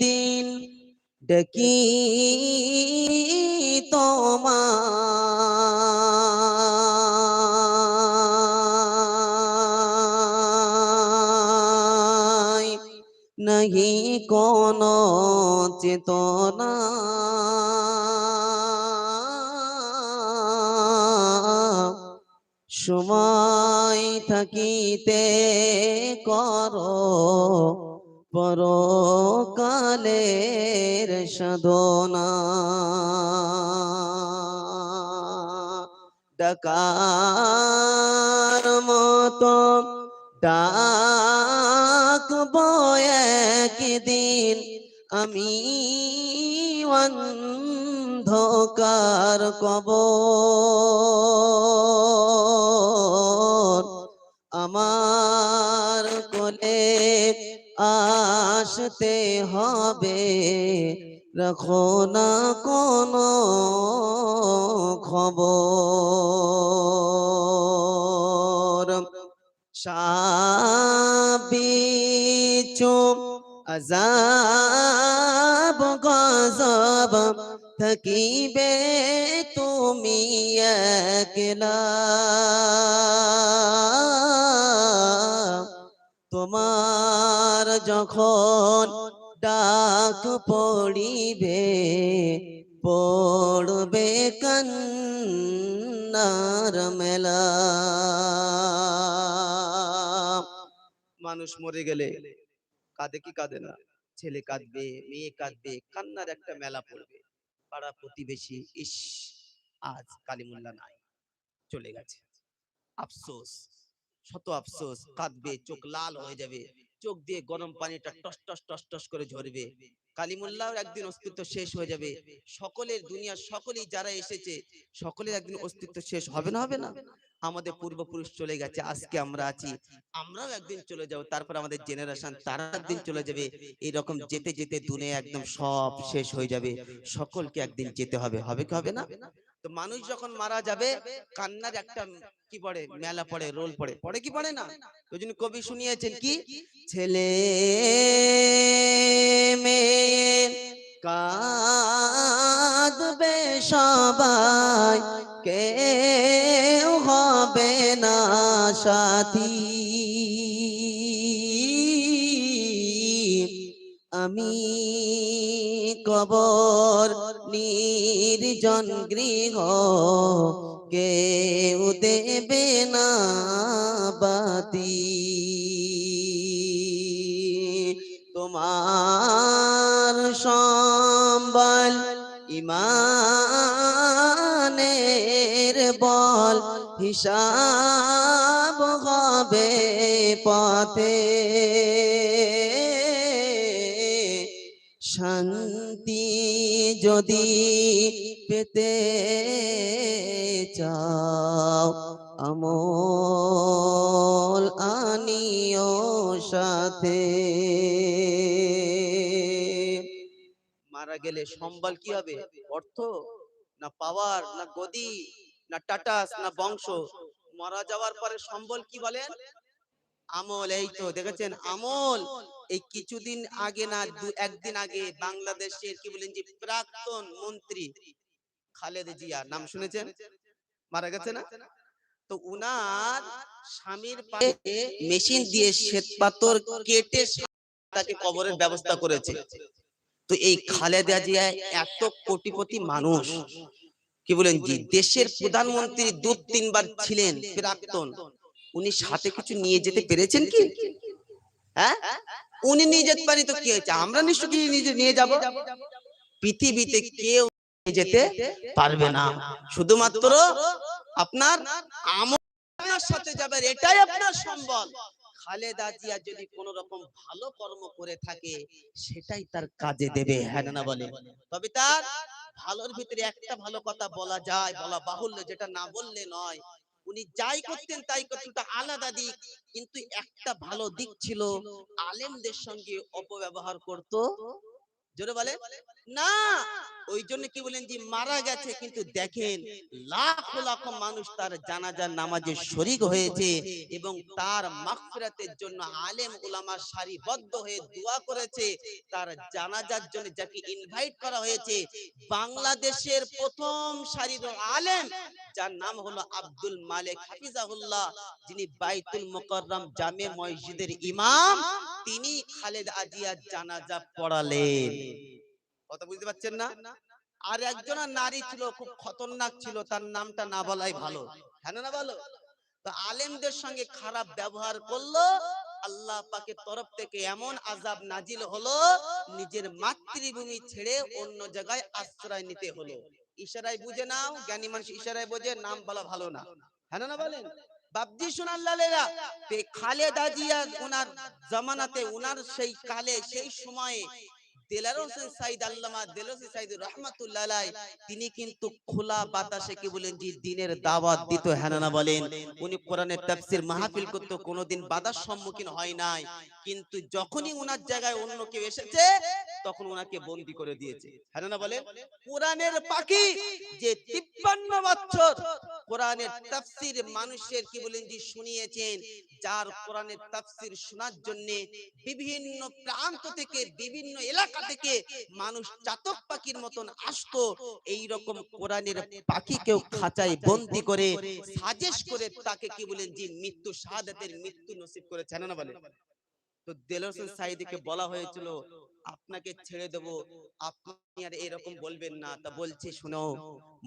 দিন ডকি তোমায়। নাহি কোন চেতনা। সময় থাকিতে কর। পরকালের সাধনা। ডাকার মতো ডাকব একদিন আমি অন্ধকার কবর। আমার কোলে আসতে হবে। রাখো না কোনো খবর। সাবিচুম আজাব গজব থাকিবে তুমি একলা। তোমার যখন ডাক পড়িবে, পড়বে কান্নার মেলা। মানুষ মরে গেলে কাঁদে কি কাঁদে না? ছেলে কাঁদবে, মেয়ে কাঁদবে, কান্নার একটা মেলা পড়বে। পাড়া প্রতিবেশী, ইস, আজ কালিমুল্লা নাই, চলে গেছে। আফসোস, শত আফসোস, কাঁদবে, চোখ লাল হয়ে যাবে। চোখ দিয়ে গরম পানিটা টস টস টস টস করে ঝরবে। কালিমুল্লাহর একদিন অস্তিত্ব শেষ হয়ে যাবে। সকলের দুনিয়ার সকলেই যারা এসেছে সকলের একদিন অস্তিত্ব শেষ হবে না হবে না? আমাদের পূর্বপুরুষ চলে গেছে আজকে আমরা আছি। আমরাও একদিন চলে যাব তারপর আমাদের জেনারেশন তারা একদিন চলে যাবে। এরকম যেতে যেতে দুনিয়া একদম সব শেষ হয়ে যাবে। সকলকে একদিন যেতে হবে হবে কি হবে না? তো মানুষ যখন মারা যাবে কান্নার একটা কি পড়ে? মেলা পড়ে রোল পড়ে। পড়ে। কি পড়ে না? ওই জন্য কবি শুনিয়েছেন কি? ছেলে মেয়ে কাঁদবে সবাই কেউ হবে না সাথী। আমি কবর নির্জন গৃহ কেউ দেবে না বাতি। তোমার সম্বল ইমানের বল হিসাব হবে পথে। শান্তি যদি পেতে চাও, আমল আনিও সাথে। মারা গেলে সম্বল কি হবে? অর্থ? না পাওয়ার না গদি? না টাটাস? না বংশ? মারা যাওয়ার পরে সম্বল কি বলেন? আমল, এই তো দেখেছেন আমল। এই কিছুদিন আগে না, দু, একদিন আগে বাংলাদেশের কি বলেন যে প্রাক্তন মন্ত্রী খালেদ জিয়া, নাম শুনেছেন? মারা গেছে না? তো উনার স্বামীর পাশে মেশিন দিয়ে শ্বেত পাথর কেটে তাকে কবরের ব্যবস্থা করেছে। তো এই খালেদা জিয়া এত কোটিপতি মানুষ। কি বলেন জি, দেশের প্রধানমন্ত্রী দু, তিনবার ছিলেন প্রাক্তন। উনি সাথে কিছু নিয়ে যেতে পেরেছেন কি? হ্যাঁ? উনি নিয়ে যেতে পারি তো কি হয়েছে? আমরা নিশ্চয়ই নিজে নিয়ে যাব। পৃথিবীতে কেউ নিয়ে যেতে পারবে না। শুধুমাত্র আপনার আপনার সাথে যাবে। এটাই আপনার সম্বল। খালেদা জিয়া যদি কোন রকম ভালো কর্ম করে থাকে সেটাই তার কাজে দেবে হ্যাঁ না বলে? তবে তার ভালোর ভিতরে একটা ভালো কথা বলা যায় বলা বাহুল্য যেটা না বললে নয়। উনি যাই করতেন তাই করতেন আলাদা দিক। কিন্তু একটা ভালো দিক ছিল আলেমদের সঙ্গে অপব্যবহার করত। জোরে বলে? না ওই জন্য কি বলেন যে মারা গেছে, কিন্তু দেখেন লাখ লাখ মানুষ তার জানাজার নামাজে শরিক হয়েছে এবং তার মাগফিরাতের জন্য আলেম উলামা সারিবদ্ধ হয়ে দোয়া করেছে। তার জানাজার জন্য যাকে ইনভাইট করা হয়েছে, বাংলাদেশের প্রথম সারির আলেম, যার নাম হলো আব্দুল মালিক হাফিজাহুল্লাহ, যিনি বাইতুল মুকাররম জামে মসজিদের ইমাম। তিনি খালেদ আজিয়ার জানাজা পড়ালেন। কথা বুঝতে পারছেন না? আর একজন নারী ছিল, খুব খতরনাক ছিল, তার নামটা না বলাই ভালো। হ্যাঁ না বলো তো আলেমদের সঙ্গে খারাপ ব্যবহার করল, আল্লাহ পাকের তরফ থেকে এমন আজাব নাজিল হলো, নিজের মাতৃভূমি ছেড়ে অন্য জায়গায় আশ্রয় নিতে হলো। ইশারায় বুঝে নাও, জ্ঞানী মানুষ ইশারায় বোঝে, নাম বলা ভালো না। হ্যাঁ না বলেন? বাবজি সোনার লালেরা খালেদা জিয়া ওনার জামানাতে ওনার সেই কালে সেই সময়ে দেলার হোসেন সাইদ আল্লামা দেলার হোসেন সাইদ রহমাতুল্লাহ তিনি কিন্তু খোলা বাতাসে কি বলেন যে দিনের দাওয়াত দিত হ্যানানা বলেন। উনি কোরআনের তাফসীর মাহফিল করতে কোনোদিন বাধার সম্মুখীন হয় নাই। কিন্তু যখনই ওনার জায়গায় অন্য কেউ এসেছে তখন ওনাকে বন্দি করে দিয়েছে। হ্যানানা বলেন কোরআনের পাখি যে 53 বছর কোরআনের তাফসীর মানুষের কি বলেন যে শুনিয়েছেন যার কোরআনের তাফসীর শোনার জন্য বিভিন্ন প্রান্ত থেকে বিভিন্ন এলাকা থেকে মানুষ চাতক পাখির মতন আসতো। এই রকম কোরআনের পাখিকেও খাঁচায় বন্দি করে সাজেশ করে তাকে কি বলেন যে, মৃত্যু শাহাদাতের মৃত্যু নসিব করেছেন না বলে তো দেলোর হোসেন সাইদিকে বলা হয়েছিল, আপনাকে ছেড়ে দেব, আপনি আর এরকম বলবেন না। তা বলছে, শুনো,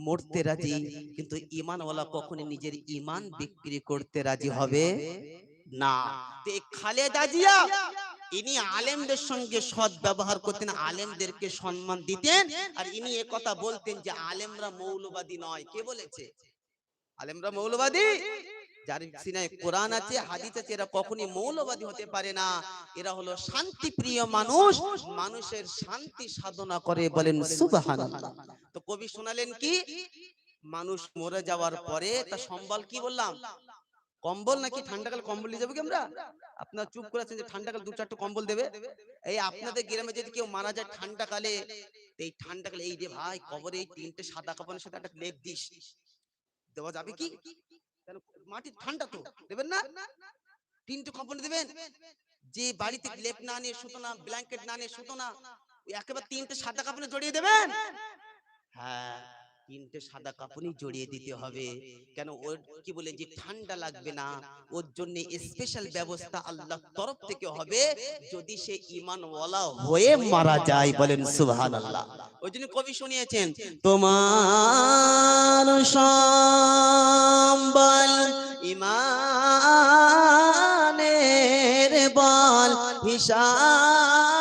মরতে রাজি, কিন্তু ইমানওয়ালা কখনো নিজের ইমান বিক্রি করতে রাজি হবে না। খালেদা জিয়া ইনি আলেমদের সঙ্গে সৎ ব্যবহার করতেন, আলেমদেরকে সম্মান দিতেন, আর ইনি কথা বলতেন যে আলেমরা মৌলবাদী নয়। কে বলেছে? আলেমরা মৌলবাদী? যার সিনায় কোরআন আছে, হাদিস আছে, এরা কখনই মৌলবাদী হতে পারে না। এরা হলো মানুষ, মানুষের শান্তি সাধনা করে বলেন তো কবি শোনালেন কি? মানুষ মরে যাওয়ার পরে তা সম্বল কি বললাম? কম্বল নাকি ঠান্ডাকাল কম্বল নিয়ে যাব কি আমরা? আপনার চুপ করে আছেন যে ঠান্ডাকাল দু চারটে কম্বল দেবে? এই আপনাদের গ্রামে যদি কেউ মারা যায় ঠান্ডাকালে এই ঠান্ডাকালে এই রে ভাই কবরে এই তিনটে সাদা কাপড়ের সাথে একটা লেপ দিস। দেওয়া যাবে কি? মাটি ঠান্ডা তো দেবেন না? তিনটে কাপড় দেবেন? যে বাড়িতে লেপ না নিয়ে শুতো না ব্ল্যাঙ্কেট না নিয়ে শুতো না একেবারে তিনটে সাদা কাপড়ে জড়িয়ে দেবেন? হ্যাঁ। তিনটে সাদা কাপড়ই জড়িয়ে দিতে হবে। কেন ওর কি বলে যে ঠান্ডা লাগবে না? ওর জন্য স্পেশাল ব্যবস্থা আল্লাহ তরফ থেকে হবে যদি সে ইমানওয়ালা হয়ে মারা যায় বলেন সুবহানাল্লাহ। ওই জন্য কবি শুনিয়েছেন তোমার সম্বল ইমানের বল হিসাব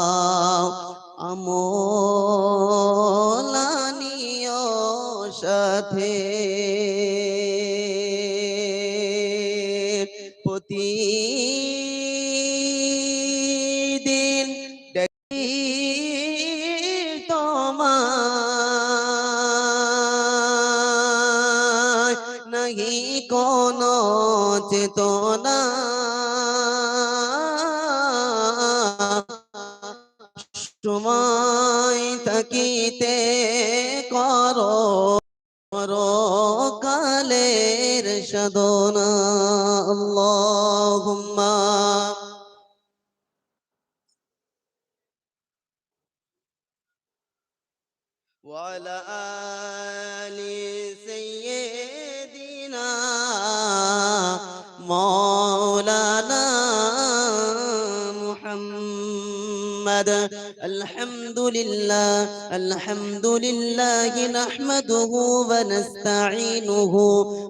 محمد الحمد لله الحمد لله نحمده ونستعينه.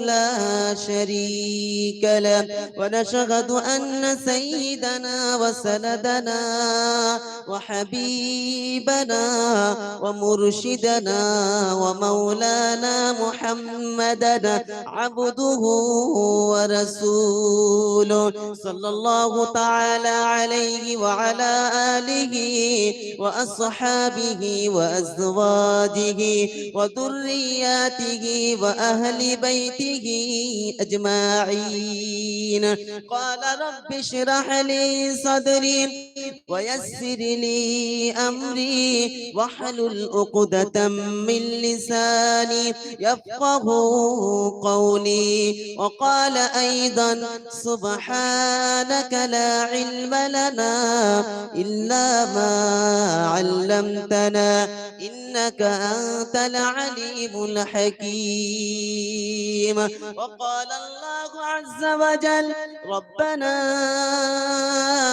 لا شريك له. ونشهد أن سيدنا وسندنا وحبيبنا ومرشدنا ومولانا محمدا عبده ورسوله صلى الله تعالى عليه وعلى آله وأصحابه وأزواجه وذرياته وأهل بيته أجمعين. قال رب اشرح لي صدري ويسر لي أمري واحلل عقدة من لساني يفقه قولي. وقال أيضا سبحانك لا علم لنا إلا ما علمتنا إنك أنت العليم الحكيم. الرحيم. وقال الله عز وجل ربنا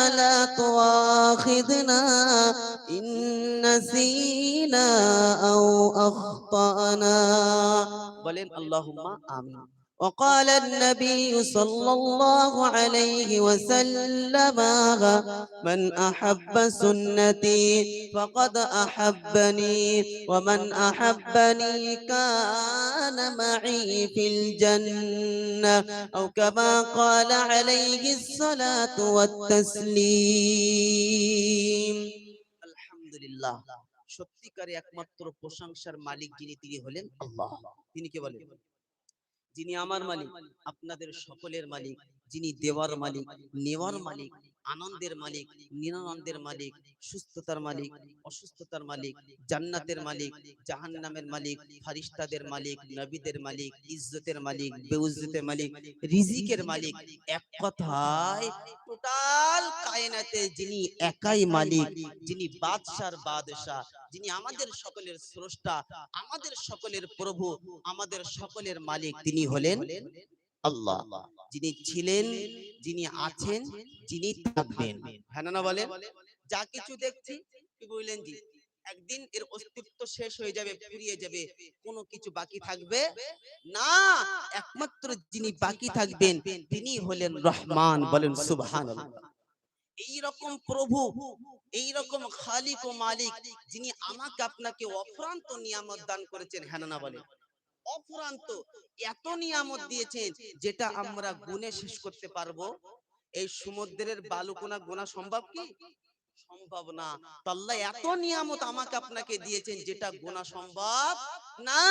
لا تواخذنا إن نسينا أو أخطأنا. بلين اللهم آمين وقال النبي صلى الله عليه وسلم من أحب سنتي فقد أحبني ومن أحبني كان معي في الجنة أو كما قال عليه الصلاة والتسليم আলহামদুলিল্লাহ সত্যিকারে একমাত্র প্রশংসার মালিক যিনি তিনি হলেন আল্লাহ তিনি কে বলেন যিনি আমার মালিক আপনাদের সকলের মালিক যিনি দেওয়ার মালিক নেওয়ার মালিক আনন্দের মালিক, নিরানন্দের মালিক, সুস্থতার মালিক, অসুস্থতার মালিক, জান্নাতের মালিক, জাহান্নামের মালিক, ফারিস্তাদের মালিক, নবীদের মালিক, ইজ্জতের মালিক, বেউজ্জতের মালিক, রিজিকের মালিক, এক কথায় টোটাল কায়নাতে যিনি একাই মালিক, যিনি বাদশার বাদশাহ, যিনি আমাদের সকলের স্রষ্টা, আমাদের সকলের প্রভু, আমাদের সকলের মালিক, তিনি হলেন আল্লাহ। যিনি ছিলেন, যিনি আছেন, যিনি থাকবেন। হ্যাঁ না বলেন? যা কিছু দেখছি, কি বললেন জি? একদিন এর অস্তিত্ব শেষ হয়ে যাবে, ফুরিয়ে যাবে, কোনো কিছু বাকি থাকবে? না, একমাত্র যিনি বাকি থাকবেন, তিনি হলেন রহমান, বলেন সুবহানাল্লাহ। এই রকম প্রভু, এই রকম খালিক ও মালিক, যিনি আমাকে আপনাকে অফুরান্ত নিয়ামত দান করেছেন হ্যাঁ না বলে অফুরান্ত এত নিয়ামত দিয়েছেন যেটা আমরা গুণে শেষ করতে পারব। এই সমুদ্রের বালুকোনা গোনা সম্ভব কি? সম্ভব না। আল্লাহ এত নিয়ামত আমাকে আপনাকে দিয়েছেন যেটা গোনা সম্ভব না।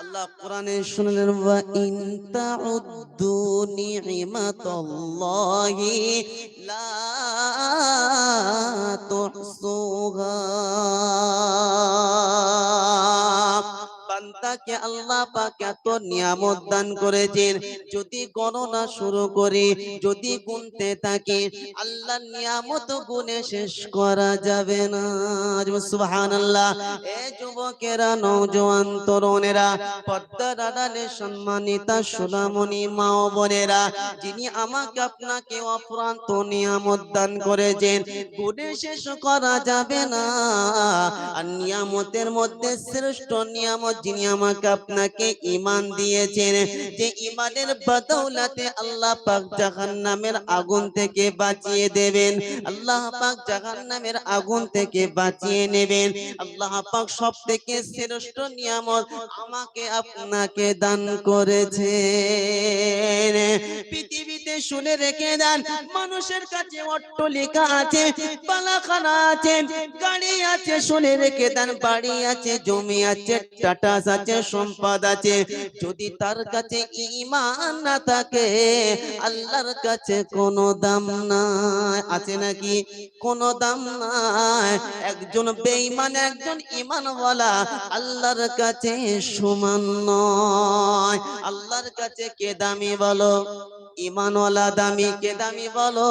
আল্লাহ কোরআনে শুনলেন ওয়া ইন তাউদ্দু নি'মাতাল্লাহি লা তুহসুহা। বান্দাকে আল্লাহ পাক এত নিয়ামত দান করেছেন। যদি গণনা শুরু করে, যদি গুনতে থাকে আল্লাহ নিয়ামত গুনে শেষ করা যাবে না। সুবহানাল্লাহ। এ যুবকেরা, নওজোয়ান তরুণেরা পর্দার আড়ালে সম্মানিতা সুদামণি মা ও বোনেরা, যিনি আমাকে আপনাকে অপ্রান্ত নিয়ামত দান করেছেন গুণে শেষ করা যাবে না। আর নিয়ামতের মধ্যে শ্রেষ্ঠ নিয়ামত যিনি আমাকে আপনাকে ইমান দিয়েছেন, যে ইমানের বদৌলতে আল্লাহ পাক জাহান্নামের আগুন থেকে বাঁচিয়ে দেবেন, আল্লাহ পাক জাহান্নামের আগুন থেকে বাঁচিয়ে নেবেন, আল্লাহ পাক সব থেকে শ্রেষ্ঠ নিয়ামত আমাকে আপনাকে দান করেছে পৃথিবীতে শুনে রেখে দেন, মানুষের কাছে অট্টলিকা আছে, পালাখানা আছে, গাড়ি আছে, শুনে রেখে দেন, বাড়ি আছে, জমি আছে টাটাস আছে সম্পদ আছে। যদি তার কাছে ইমান না থাকে আল্লাহর কাছে কোনো দাম নাই। আছে নাকি? কোনো দাম নাই। একজন বেঈমান একজন ইমানওয়ালা আল্লাহর কাছে সমান নয়। আল্লাহর কাছে কে দামি বলো? ইমানওয়ালা দামি, কে দামি বলো?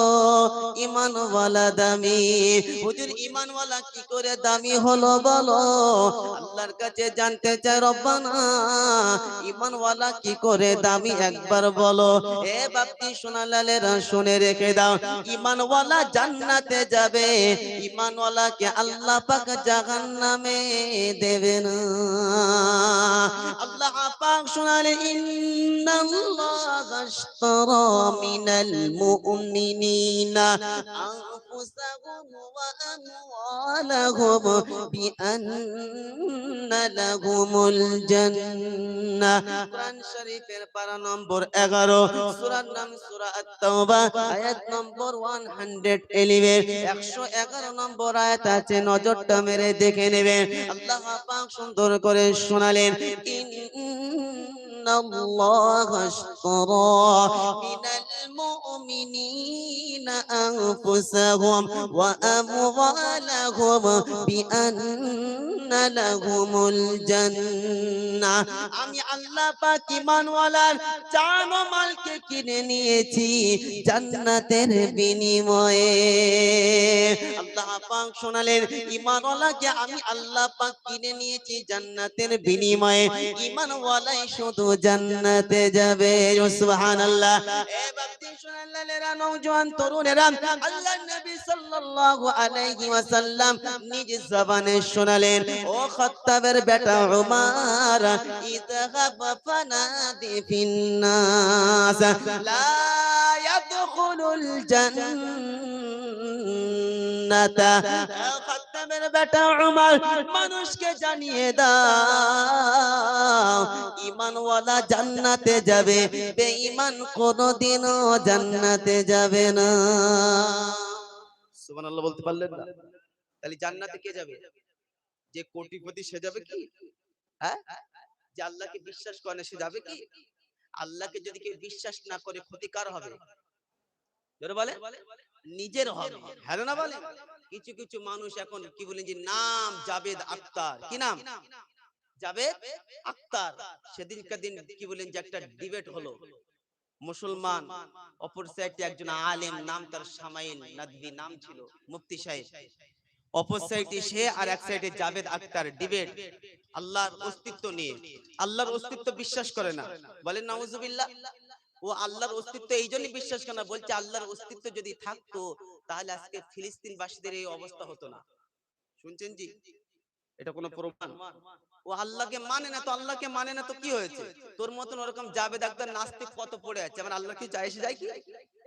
ইমানওয়ালা দামি। হুজুর, ইমানওয়ালা কি করে দামি হলো বলো? আল্লাহর কাছে জানতে চাই রব্বানা, ইমানওয়ালা কি করে দামি একবার বলো? এ বাপটি সোনালালেরা শুনে রেখে দাও, ইমানওয়ালা জান্নাতে যাবে। ইমানওয়ালাকে আল্লাহ পাক জাহান্নামে দেবে না। আল্লাহ পাক শোনালে ইন্নাল্লাহ আশতারা من المؤمنين. আনফুসাহুম ওয়া আমওয়ালাহুম বিআন্না লাহুমুল জান্নাহ কোরআন শরীফের পারা নম্বর 11 সূরার নাম সূরা আত-তাওবা, আয়াত নম্বর 111 111 নম্বর আয়াত আছে, নজরটা মেরে দেখে নেবেন। সুন্দর করে শোনালেন, ইন্নাল্লাহ আশতারা মিনাল মুমিনিনা আনফুসাহুম। ওয়া আমওয়ালাহুম বিআন্না লাহুমুল জান্নাহ আমি আল্লাহ পাক ঈমানওয়ালার জান ও মালকে কিনে নিয়েছি জান্নাতের বিনিময়ে। আল্লাহ পাক শোনালেন ঈমানওয়ালাকে আমি আল্লাহ পাক কিনে নিয়েছি জান্নাতের বিনিময়ে। ঈমানওয়ালাই শুধু জান্নাতে যাবে। সুবহানাল্লাহ। এ বাপ্তি শোনালেরা নওজোয়ান তরুণেরা, আল্লাহর নবী শোনালেন, ও খাত্তাবের বেটা বেটা মানুষকে জানিয়ে দাও, ঈমানওয়ালা জান্নাতে যাবে, বেঈমান কোনোদিনও জান্নাতে যাবে না। সুবহানাল্লাহ বলতে পারলেন না। তাহলে জান্নাতে কে যাবে? যে কোটিপতি সে যাবে কি? হ্যাঁ? যে আল্লাহকে বিশ্বাস করে সে যাবে কি? আল্লাহকে যদি কেউ বিশ্বাস না করে ক্ষতিকার হবে? বলে? নিজের হবে। হ্যাঁ না বলে? কিছু কিছু মানুষ এখন কি বলেন যে, নাম জাবেদ আক্তার। কি নাম? জাবেদ আক্তার। সেদিনকার দিন কি বলেন যে, একটা ডিবেট হলো। মুসলমান অপর সাইডে একজন আলেম নাম তার সামাইল নাদবি নাম ছিল মুফতি সাহেব। অপর সাইডে সে আর এক সাইডে জাবেদ আক্তার ডিবেট। আল্লাহর অস্তিত্ব নিয়ে আল্লাহর অস্তিত্ব বিশ্বাস করে না। বলেন নাউজুবিল্লাহ। ও আল্লাহর অস্তিত্ব এই জন্যই বিশ্বাস করে না। বলছে আল্লাহর অস্তিত্ব যদি থাকতো তাহলে আজকে ফিলিস্তিন বাসীদের এই অবস্থা হতো না। শুনছেন জি? এটা কোনো প্রমাণ? ও আল্লাহকে মানে না, তো আল্লাহকে মানে না, তো কি হয়েছে? তোর মতন ওরকম যাবে ডাক্তার নাস্তিক কত পড়ে আছে? আমার আল্লাহ কি চাই এসে যায় কি?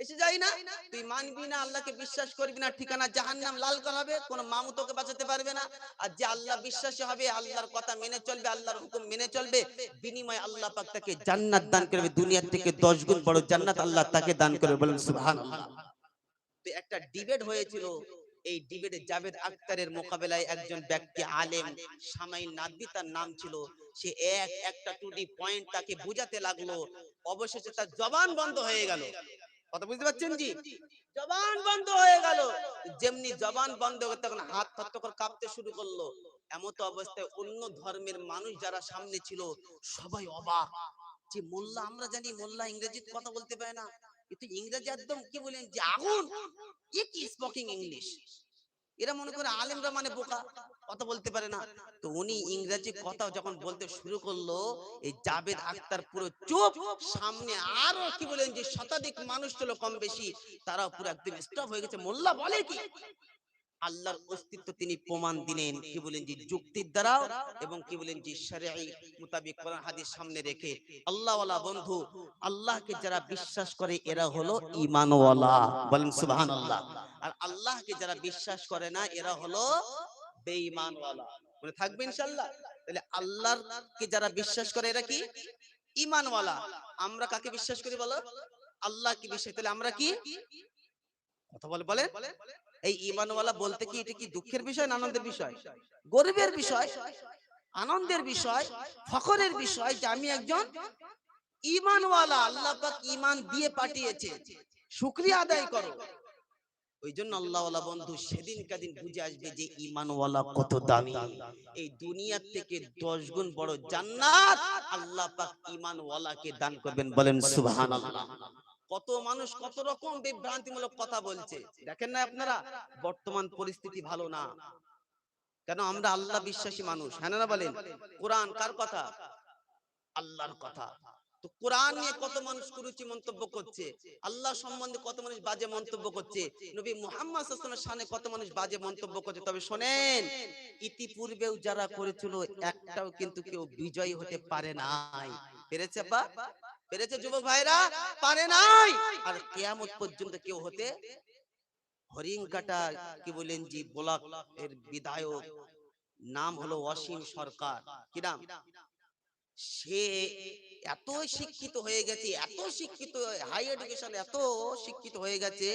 এসে যাই না? তুই মানবি না, আল্লাহকে বিশ্বাস করবি না, ঠিকানা জাহান্নাম লাল করাবে কোনো মামু তোকে বাঁচাতে পারবে না। আর যে আল্লাহ বিশ্বাসী হবে, আল্লাহর কথা মেনে চলবে, আল্লাহর হুকুম মেনে চলবে, বিনিময়ে আল্লাহ পাক তাকে জান্নাত দান করবে দুনিয়ার থেকে দশ গুণ বড় জান্নাত আল্লাহ তাকে দান করবে, বলেন সুবহানাল্লাহ। তো একটা ডিবেট হয়েছিল এই ডিবেটে জাভেদ আক্তারের মোকাবেলায় একজন ব্যক্তি আলেম, সামাইল নাদবি তার নাম ছিল। সে এক, একটা টুডি পয়েন্ট তাকে বুঝাতে লাগল। অবশেষে তার জবান বন্ধ হয়ে গেল। কথা বুঝতে পারছেন জি? জবান বন্ধ হয়ে গেল। যেমনি জবান বন্ধ হয়ে তখন হাত থর করে কাঁপতে শুরু করল। এমত অবস্থায় অন্য ধর্মের মানুষ যারা সামনে ছিল, সবাই অবাক। যে মোল্লা, আমরা জানি মোল্লা ইংরেজিতে কথা বলতে পারে না। কিন্তু ইংরেজি একদম কি বলেন? যে আগুন! এ কি স্পোকিং ইংলিশ এরা মনে করে আলেমরা মানে বোকা। কথা বলতে পারে না। তো উনি ইংরেজি কথা যখন বলতে শুরু করল এই জাবেদ আক্তার পুরো চুপ! সামনে আরও কি বলেন যে শতাধিক মানুষ ছিল কম বেশি। তারা পুরো একদম স্টপ হয়ে গেছে। মোল্লা বলে কি? আল্লাহর অস্তিত্ব তিনি প্রমাণ দিলেন। কি বলেন যে যুক্তির দ্বারাও এবং কি বলেন যে শরঈ মোতাবেক কোরআন হাদিস সামনে রেখে। আল্লাহওয়ালা বন্ধু, আল্লাহকে যারা বিশ্বাস করে এরা হলো ঈমানওয়ালা। বলেন সুবহানাল্লাহ। আর আল্লাহকে যারা বিশ্বাস করে না, এরা হলো বেঈমানওয়ালা। মানে থাকবে ইনশাআল্লাহ? তাহলে আল্লাহকে যারা বিশ্বাস করে এরা কি? ঈমানওয়ালা। আমরা কাকে বিশ্বাস করি বলো? আল্লাহকে বিশ্বাস তাহলে আমরা কি? কথা বলে বলে এই ঈমানওয়ালা বলতে কি এটা কি দুঃখের বিষয় না আনন্দের বিষয়? গরিবের বিষয় আনন্দের বিষয় ফখরের বিষয় যে আমি একজন ঈমানওয়ালা আল্লাহ পাক ঈমান দিয়ে পাঠিয়েছে। শুকরিয়া আদায় করো। ওই জন্য আল্লাহওয়ালা বন্ধু সেদিন কাদিন বুঝে আসবে যে ইমানওয়ালা কত দামি। এই দুনিয়ার থেকে দশ গুণ বড় জান্নাত আল্লাহ পাক ঈমানওয়ালাকে দান করবেন বলেন সুবহানাল্লাহ। কত মানুষ কত রকম বিভ্রান্তিমূলক কথা বলছে। দেখেন না আপনারা, বর্তমান পরিস্থিতি ভালো না। কেন আমরা আল্লাহ বিশ্বাসী মানুষ হ্যাঁ না বলেন? কোরআন কার কথা? আল্লাহর কথা। তো কোরআন নিয়ে কত মানুষ কুরুচি মন্তব্য করছে, আল্লাহ সম্বন্ধে কত মানুষ বাজে মন্তব্য করছে, নবী কত মানুষ বাজে মন্তব্য করছে। তবে শোনেন, ইতিপূর্বেও যারা করেছিল, একটাও কিন্তু কেউ বিজয়ী হতে পারে নাই। পেরেছে বা পেরেছে যুবক ভাইরা? পারে নাই। আর কিয়ামত পর্যন্ত কেউ হতে হরিং কাটা, কি বলেন জি, ব্লক এর বিধায়ক নাম হলো অসীম সরকার। কি নাম? সে এত শিক্ষিত হয়ে গেছে, এত শিক্ষিত হাই এডুকেশন এত শিক্ষিত হয়ে গেছে,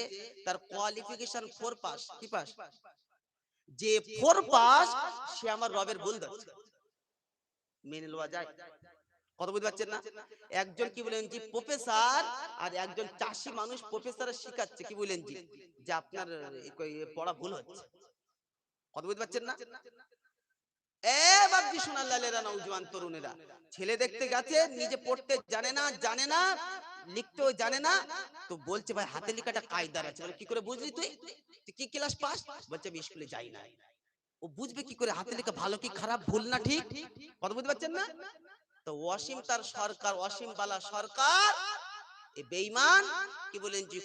তার কোয়ালিফিকেশন ফোর পাস কি পাস যে ফোর পাস সে আমার রবের ভুল মেনে নেওয়া যায়। কত বুঝতে পারছেন না? একজন কি বলেন জি প্রফেসর আর একজন চাষি মানুষ প্রফেসর শিখাচ্ছে, কি বলেন জি? যে আপনার পড়া ভুল হচ্ছে। কত বুঝতে পারছেন না? ছেলে দেখতে গেছে, নিজে পড়তে জানে না জানে না, লিখতেও জানে না, তো বলছে, ভাই, হাতে লেখাটা কায়দার আছে। কি করে বুঝলি তুই? কি ক্লাস পাস বলছে, আমি স্কুলে যাই না ও বুঝবে কি করে, হাতে লেখা ভালো কি খারাপ, ভুল না ঠিক? কত বুঝতে পারছেন না? তো অসীম তার সরকার অসীম বালা সরকার বেঈমান কি বলেন যে